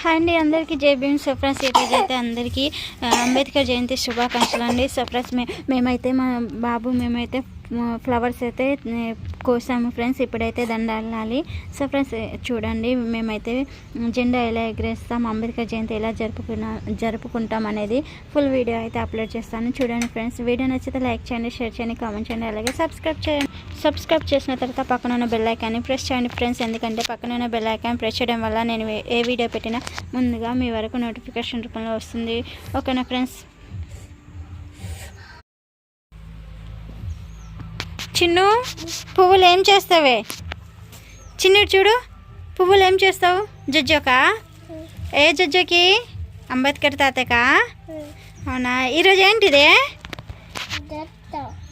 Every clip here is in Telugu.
హాయ్ అండి అందరికీ జై భీమ్. సో ఈరోజు అయితే అందరికీ అంబేద్కర్ జయంతి శుభాకాంక్షలు అండి. సో మే మేమైతే మా బాబు మేమైతే ఫ్లవర్స్ అయితే కోసాము ఫ్రెండ్స్. ఇప్పుడైతే దండాలి సో ఫ్రెండ్స్ చూడండి మేమైతే జెండా ఎలా ఎగరేస్తాం అంబేద్కర్ జయంతి ఎలా జరుపుకున్నా జరుపుకుంటాం అనేది ఫుల్ వీడియో అయితే అప్లోడ్ చేస్తాను. చూడండి ఫ్రెండ్స్ వీడియో నచ్చితే లైక్ చేయండి షేర్ చేయండి కామెంట్ చేయండి అలాగే సబ్స్క్రైబ్ చేయండి. సబ్స్క్రైబ్ చేసిన తర్వాత పక్కన ఉన్న బెల్ ఐకాన్ని ప్రెస్ చేయండి ఫ్రెండ్స్ ఎందుకంటే పక్కన ఉన్న బెల్ ఐకాన్ ప్రెస్ చేయడం వల్ల నేను ఏ- ఏ వీడియో పెట్టినా ముందుగా మీ వరకు నోటిఫికేషన్ రూపంలో వస్తుంది. ఓకేనా ఫ్రెండ్స్ చిన్ను పువ్వులు ఏం చేస్తావే? చిన్ను చూడు పువ్వులు ఏం చేస్తావు? జజ్జోకా? ఏ జజ్జోకి? అంబేద్కర్ తాతకా అవునా? ఈరోజు ఏంటిదే?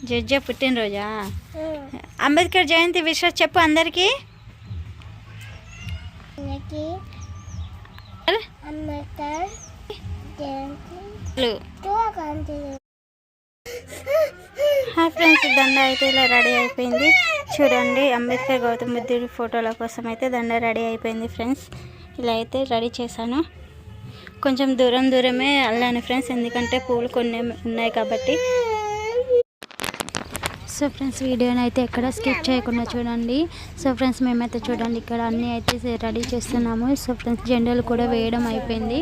జడ్జ పుట్టినరోజా? అంబేద్కర్ జయంతి విషయం చెప్పు అందరికీ. ఫ్రెండ్స్ దండ అయితే ఇలా రెడీ అయిపోయింది. చూడండి అంబేద్కర్ గౌతమ్ బుద్ధుడి ఫోటోల కోసం అయితే దండ రెడీ అయిపోయింది ఫ్రెండ్స్. ఇలా అయితే రెడీ చేశాను. కొంచెం దూరం దూరమే అల్లాను ఫ్రెండ్స్ ఎందుకంటే పూలు కొన్ని ఉన్నాయి కాబట్టి. సో ఫ్రెండ్స్ వీడియోని అయితే ఎక్కడ స్కిప్ చేయకుండా చూడండి. సో ఫ్రెండ్స్ మేమైతే చూడండి ఇక్కడ అన్నీ అయితే రెడీ చేస్తున్నాము. సో ఫ్రెండ్స్ జెండాలు కూడా వేయడం అయిపోయింది.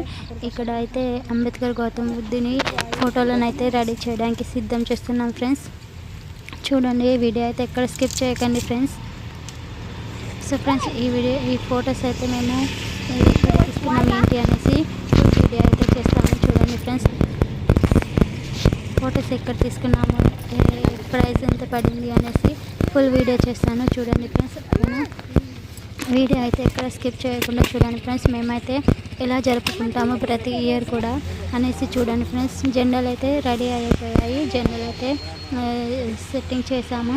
ఇక్కడ అయితే అంబేద్కర్ గౌతమ్ బుద్ధిని ఫోటోలను అయితే రెడీ చేయడానికి సిద్ధం చేస్తున్నాం ఫ్రెండ్స్. చూడండి వీడియో అయితే ఎక్కడ స్కిప్ చేయకండి ఫ్రెండ్స్. సో ఫ్రెండ్స్ ఈ వీడియో ఈ ఫొటోస్ అయితే మేము ఎక్కడ తీసుకున్నాం ఏంటి అనేసి వీడియో అయితే చేస్తాము. చూడండి ఫ్రెండ్స్ ఫొటోస్ ఎక్కడ తీసుకున్నాము? ప్రైస్ ఎంత పడింది అనేసి ఫుల్ వీడియో చేస్తాను. చూడండి ఫ్రెండ్స్ వీడియో అయితే ఎక్కడ స్కిప్ చేయకుండా చూడండి ఫ్రెండ్స్ మేమైతే ఎలా జరుపుకుంటాము ప్రతి ఇయర్ కూడా అనేసి చూడండి ఫ్రెండ్స్ జెండాలు అయితే రెడీ అయిపోయాయి జెండాలు అయితే సెట్టింగ్ చేసాము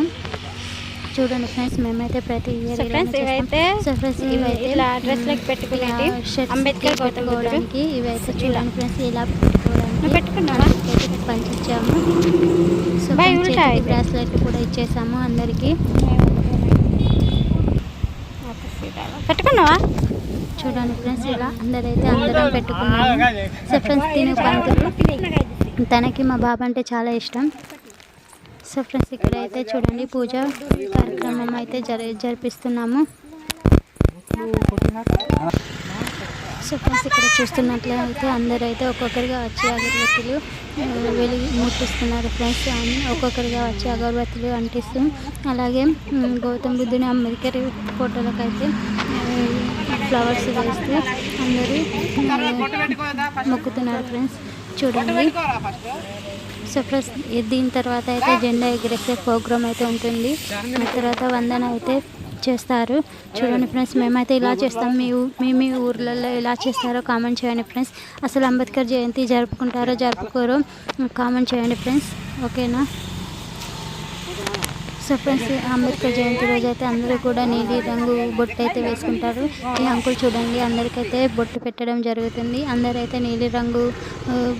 చూడండి ఫ్రెండ్స్ మేమైతే ప్రతి ఇయర్ ఇవైతే, సో ఫ్రెండ్స్ మ్, ఇవైతే ఇట్లా dress లకి పెట్టుకునేటి షర్ట్స్ అంబేద్కర్. పెట్టుకోవడానికి ఇవైతే చూడండి ఫ్రెండ్స్ ఇలా పెట్టుకోవడానికి నువ్వు పెట్టుకున్నావా? పంచిచ్చాము సో. బ్రాస్లెట్ కూడా ఇచ్చేసాము అందరికీ. పెట్టుకున్నావా? చూడండి ఫ్రెండ్స్ ఇలా అందరైతే అందరం పెట్టుకున్నాము. సో ఫ్రెండ్స్ తినే పంతులు తనకి మా బాబు అంటే చాలా ఇష్టం. సో ఫ్రెండ్స్ ఇక్కడ అయితే చూడండి పూజ కార్యక్రమం అయితే జరి జరిపిస్తున్నాము. సో ఫ్రెండ్స్ ఇక్కడ చూస్తున్నట్లయితే అందరూ అయితే ఒక్కొక్కరిగా వచ్చి అగరబత్తులు వెలిగి ముట్టిస్తున్నారు ఫ్రెండ్స్. ఒక్కొక్కరిగా వచ్చి అగరబత్తులు అంటిస్తూ అలాగే గౌతమ్ బుద్ధుని అంబేద్కర్ ఫోటోలకు అయితే ఫ్లవర్స్ వేస్తూ అందరూ మొక్కుతున్నారు ఫ్రెండ్స్ చూడండి. సో ఫ్రెండ్స్ దీని తర్వాత అయితే జెండా ఎగరేసే ప్రోగ్రామ్ అయితే ఉంటుంది. ఆ తర్వాత వందన అయితే చేస్తారు. చూడండి ఫ్రెండ్స్ మేమైతే ఇలా చేస్తాం. మీ మీ మీ ఊర్లలో ఎలా చేస్తారో కామెంట్ చేయండి ఫ్రెండ్స్ అసలు అంబేద్కర్ జయంతి జరుపుకుంటారో జరుపుకోరో కామెంట్ చేయండి ఫ్రెండ్స్ ఓకేనా సో ఫ్రెండ్స్ అంబేద్కర్ జయంతి రోజు అయితే అందరూ కూడా నీలి రంగు బొట్టు అయితే వేసుకుంటారు. ఈ అంకుల్ చూడండి అందరికైతే బొట్టు పెట్టడం జరుగుతుంది. అందరైతే నీలి రంగు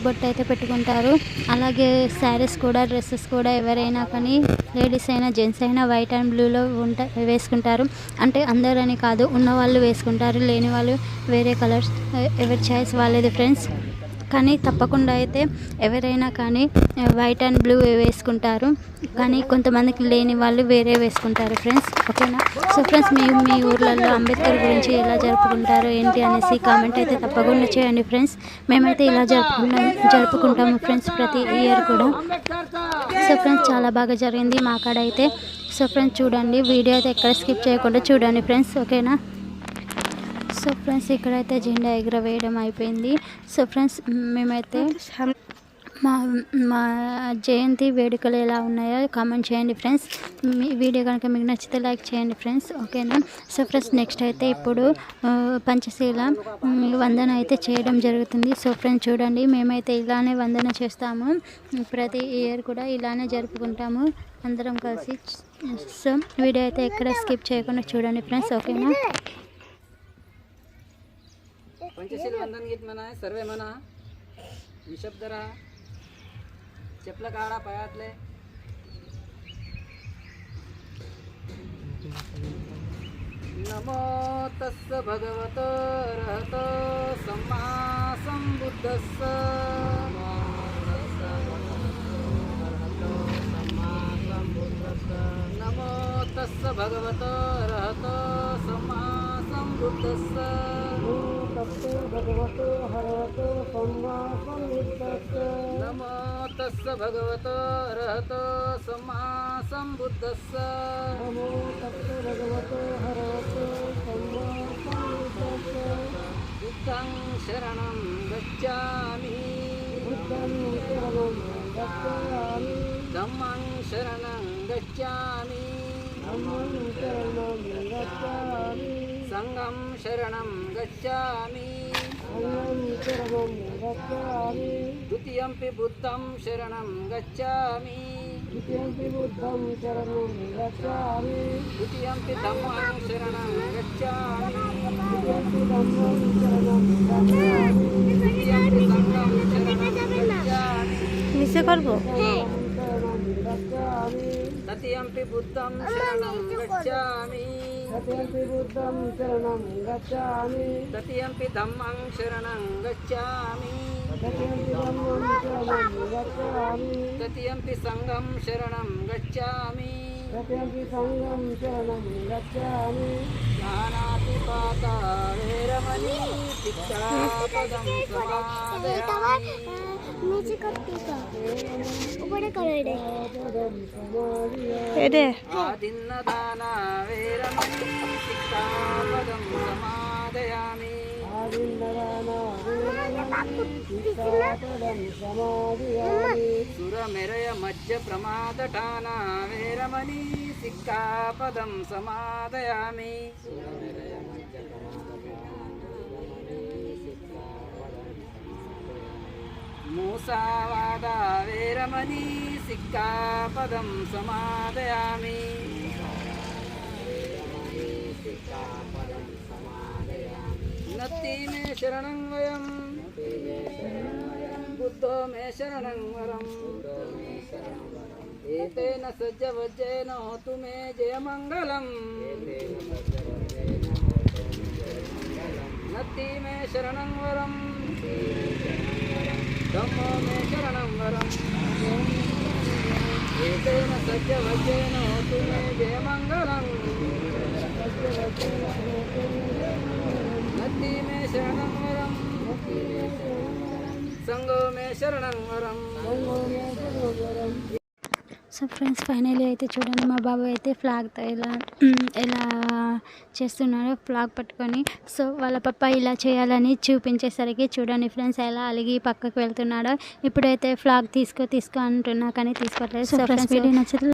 బొట్టు అయితే పెట్టుకుంటారు. అలాగే శారీస్ కూడా డ్రెస్సెస్ కూడా ఎవరైనా కానీ లేడీస్ అయినా జెంట్స్ అయినా వైట్ అండ్ బ్లూలో ఉంట వేసుకుంటారు. అంటే అందరని కాదు ఉన్నవాళ్ళు వేసుకుంటారు. లేని వాళ్ళు వేరే కలర్స్ ఎవరి చాయిస్ వాళ్ళది ఫ్రెండ్స్. కానీ తప్పకుండా అయితే ఎవరైనా కానీ వైట్ అండ్ బ్లూ వేసుకుంటారు. కానీ కొంతమందికి లేని వాళ్ళు వేరే వేసుకుంటారు ఫ్రెండ్స్ ఓకేనా సో ఫ్రెండ్స్ మీ మీ ఊర్లలో అంబేద్కర్ గురించి ఎలా జరుపుకుంటారు ఏంటి అనేసి కామెంట్ అయితే తప్పకుండా చేయండి ఫ్రెండ్స్ మేమైతే ఇలా జరుపుకుంటాం జరుపుకుంటాము ఫ్రెండ్స్ ప్రతి ఇయర్ కూడా. సో ఫ్రెండ్స్ చాలా బాగా జరిగింది మా కాడ అయితే. సో ఫ్రెండ్స్ చూడండి వీడియో అయితే ఎక్కడ స్కిప్ చేయకుండా చూడండి ఫ్రెండ్స్ ఓకేనా సో ఫ్రెండ్స్ ఇక్కడైతే జెండా ఎగరవేయడం అయిపోయింది. సో ఫ్రెండ్స్ మేమైతే మా మా జయంతి వేడుకలు ఎలా ఉన్నాయో కామెంట్ చేయండి ఫ్రెండ్స్ మీ వీడియో కనుక మీకు నచ్చితే లైక్ చేయండి ఫ్రెండ్స్ ఓకేనా సో ఫ్రెండ్స్ నెక్స్ట్ అయితే ఇప్పుడు పంచశీల వందన అయితే చేయడం జరుగుతుంది. సో ఫ్రెండ్స్ చూడండి మేమైతే ఇలానే వందన చేస్తాము. ప్రతి ఇయర్ కూడా ఇలానే జరుపుకుంటాము. అందరం కలిసి సో వీడియో అయితే ఎక్కడ స్కిప్ చేయకుండా చూడండి ఫ్రెండ్స్ ఓకేనా पंचशील वंदन गीत म्हणा सर्वे म्हणा. निशब्द राहा. चपलं काढा पायातले. नमो तस भगवत रहत सम्मा नमो तस भगवत रहत सम्मा Namah Tassa Bhagavato Rahato Samma Sambuddhassa Namah Bhagavato Rahato Samma Sambuddhassa Buddham Sharanam Gacchami Buddham Sharanam Gacchami Namah Sharanam Gacchami सङ्गं शरणं गच्छामि द्वितीयं पि बुद्धं शरणं गच्छामि द्वितीयं पि बुद्धं शरणं गच्छामि द्वितीयं पि धम्मं शरणं गच्छामि द्वितीयं पि धम्मं शरणं गच्छामि द्वितीयं पि सङ्गं शरणं गच्छामि নিচে করব তৃতীয়ম্পি বুদ্ধম শরণম গচ্ছামি తృతీయంపి బుద్ధం శరణం గచ్చామి తృతీయంపి ధమ్మం శరణం గచ్చామి తృతీయంపి సంగం శరణం గచ్చామి జ్ఞానాతిపాత వేరమణి శిక్షాపదం సమాదయామి नीचे कट्टेगा ऊपर करो एडे एडे आदिन्नदाना वेरमणि शिक्षापदं समादयामि आदिन्नदाना वेरमणि शिक्षापदं समादयामि सुरमेरय मध्य प्रमादटाना वेरमणि शिक्षापदं समादयामि सुरमेरय मध्य प्रमादटाना మూసావాద వేరమణి సిక్కాపదం సమాదయామి. నత్తి మే శరణం వయం. బుద్ధో మే శరణం వరం. ఏతేన సజ్జ వజ్జేన హోతు మే జయమంగళం. నత్తి మే శరణం వరం. శరణం వరం ఏతేన సజ్జ వజ్జేన జయమంగళం నత్తి మే శరణం వరం సంగో మే శరణం వరం సో ఫ్రెండ్స్ ఫైనలీ అయితే చూడండి మా బాబు అయితే ఫ్లాగ్తో ఎలా ఎలా చేస్తున్నాడో ఫ్లాగ్ పట్టుకొని. సో వాళ్ళ పప్ప ఇలా చేయాలని చూపించేసరికి చూడండి ఫ్రెండ్స్ ఎలా అలిగి పక్కకు వెళ్తున్నాడో. ఇప్పుడైతే ఫ్లాగ్ తీసుకో తీసుకో అంటున్నా కానీ తీసుకోవట్లేదు సో ఫ్రెండ్స్ వీడియో నచ్చితే